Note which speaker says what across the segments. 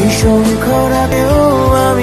Speaker 1: ভীষণ খরাতেও আমি।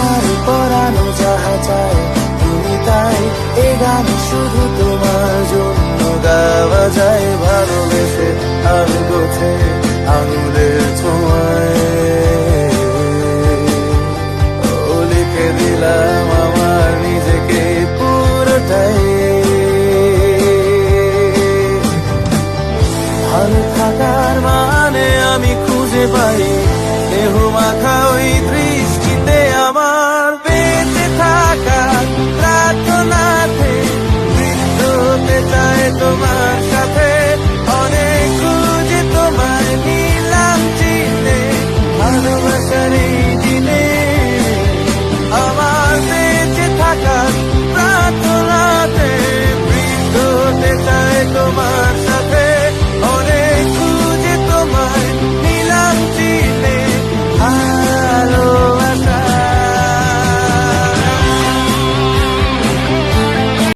Speaker 1: আমার পরানো যাহা চায়, তুমি তাই। এ গান শুধু তোমার জন্য গাওয়া যায়, ভালোবেসে আর গোছে আঙুলের ছোঁয়ায়। লিখে দিলাম আমার নিজেকে পুরোটাই। থাকার মানে আমি খুঁজে পাই, দেহ মাখা ওই